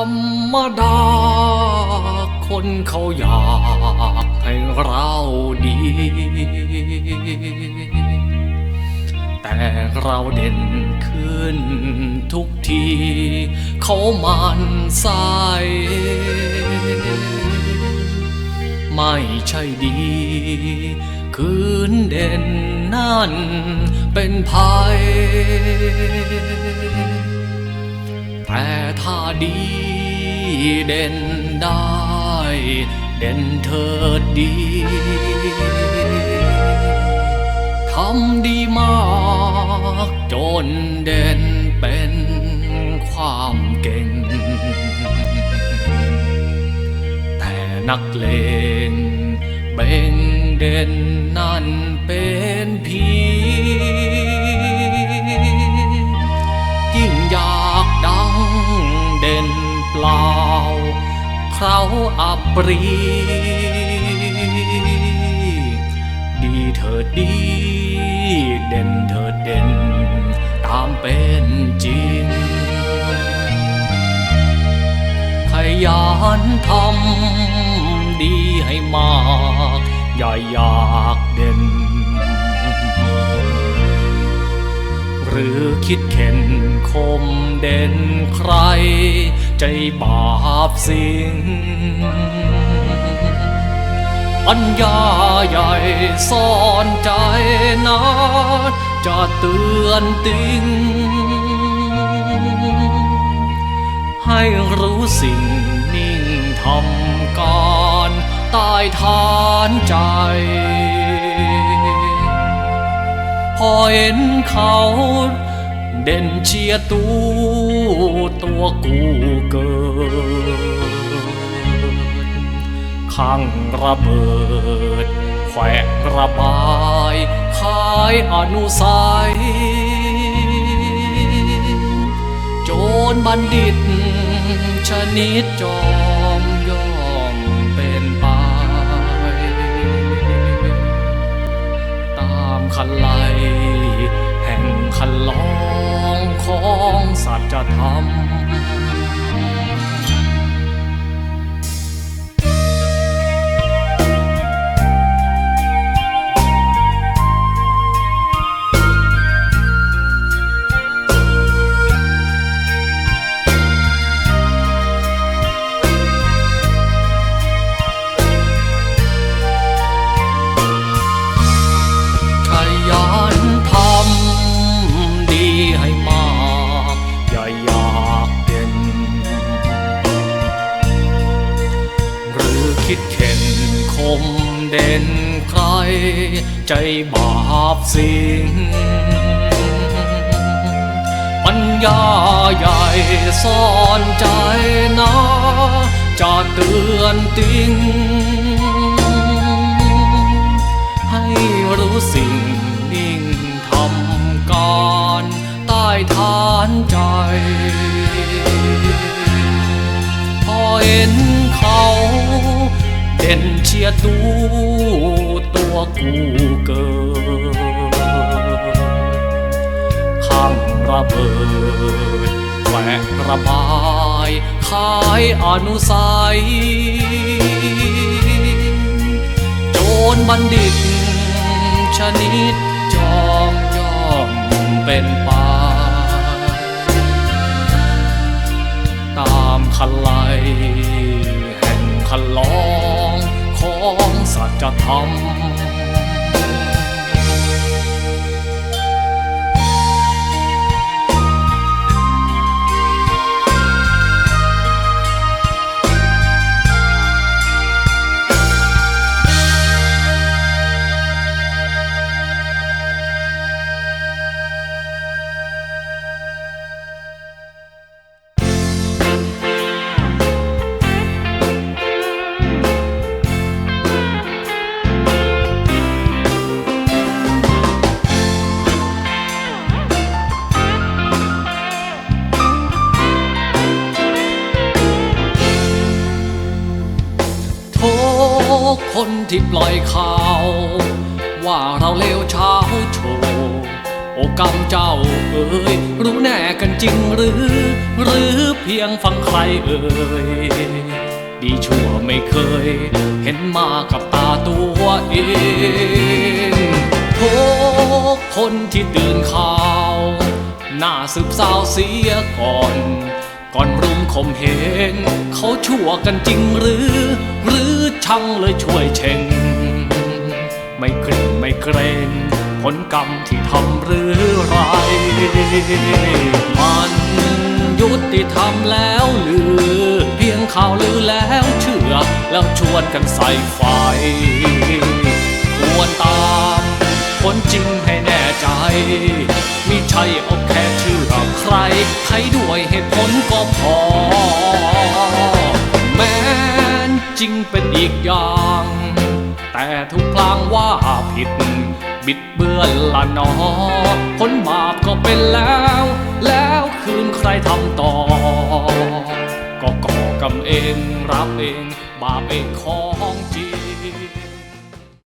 รรมดา คนเขาอยากให้เราดี แต่เราเด่นขึ้นทุกที เขามันใสไม่ใช่ดี คืนเด่นนั่นเป็นภัย แต่ถ้าดีเด่นได้ เด่นเถิดดีทำดีมาก จนเด่นเป็นความเก่ง แต่นักเลงเบ่งเด่นนั่นเป็นผีย เขาอับปรี ดีเถิดดี เด่นเถิดเด่น ตามเป็นจริง ขยันทำดีให้มาก อย่าอยากเด่น หรือคิดเข็นคมเด่นใคร ใจบาปสิ่งปัญญาใหญ่ซ่อนใจนะจะเตือนติ้งให้รู้สิ่งนิ่งทำการใต้ฐานใจ พอเห็นเขา เด่นเชียตูตัวกูเกิดข้างระเบิด แขวกระบายขายอนุสัย โจรบัณฑิต ชนิดจอมย่อมเป็นไป ตามคันไลแห่งคันลองขอ สัจธรรม มเด่นใคร ใจบาปสิงปัญญาใหญ่ซ่อนใจนะจะเตือนติ้งให้รู้สิ่งนิ่งทำการใต้ฐานใจ เด่นเชียร์ตูตัวกูเกิดข้างระเบิดแหวกระบายขายอนุสัย โจรบัณฑิตชนิดจอมย่อมเป็นไปตามคันไลแห่งคันลองขอ สัจ ที่ปล่อยข่าว ว่าเราเลวเช้าโชว์โอกรรมเจ้าเอ๋ยรู้แน่กันจริงหรือ หรือเพียงฟังใครเอ่ยดีชั่วไม่เคย เห็นมากับตาตัวเองทุกคนที่ตื่นข่าวหน้าสืบสาวเสียก่อน ก่อนรุมข่มเหงเขาชั่วกันจริงหรือ หรือช่างเลยช่วยเชงไม่เกรงไม่เกรงผลกรรมที่ทำหรือไร มันยุติธรรมแล้วหรือ เพียงข่าวลือแล้วเชื่อ แล้วชวนกันใส่ไฟ ควรตามคนจริงให้แน่ใจมิใช่เอาแค่เชื่อใคร ใครด้วยเหตุผลก็พอ เป็นอีกอย่าง แต่ทุกพลางว่าผิด บิดเบือนละนอผลบาปก็เป็นแล้ว แล้วคืนใครทำต่อ ก็ก่อกรรมเองรับเอง บาปเองของจริง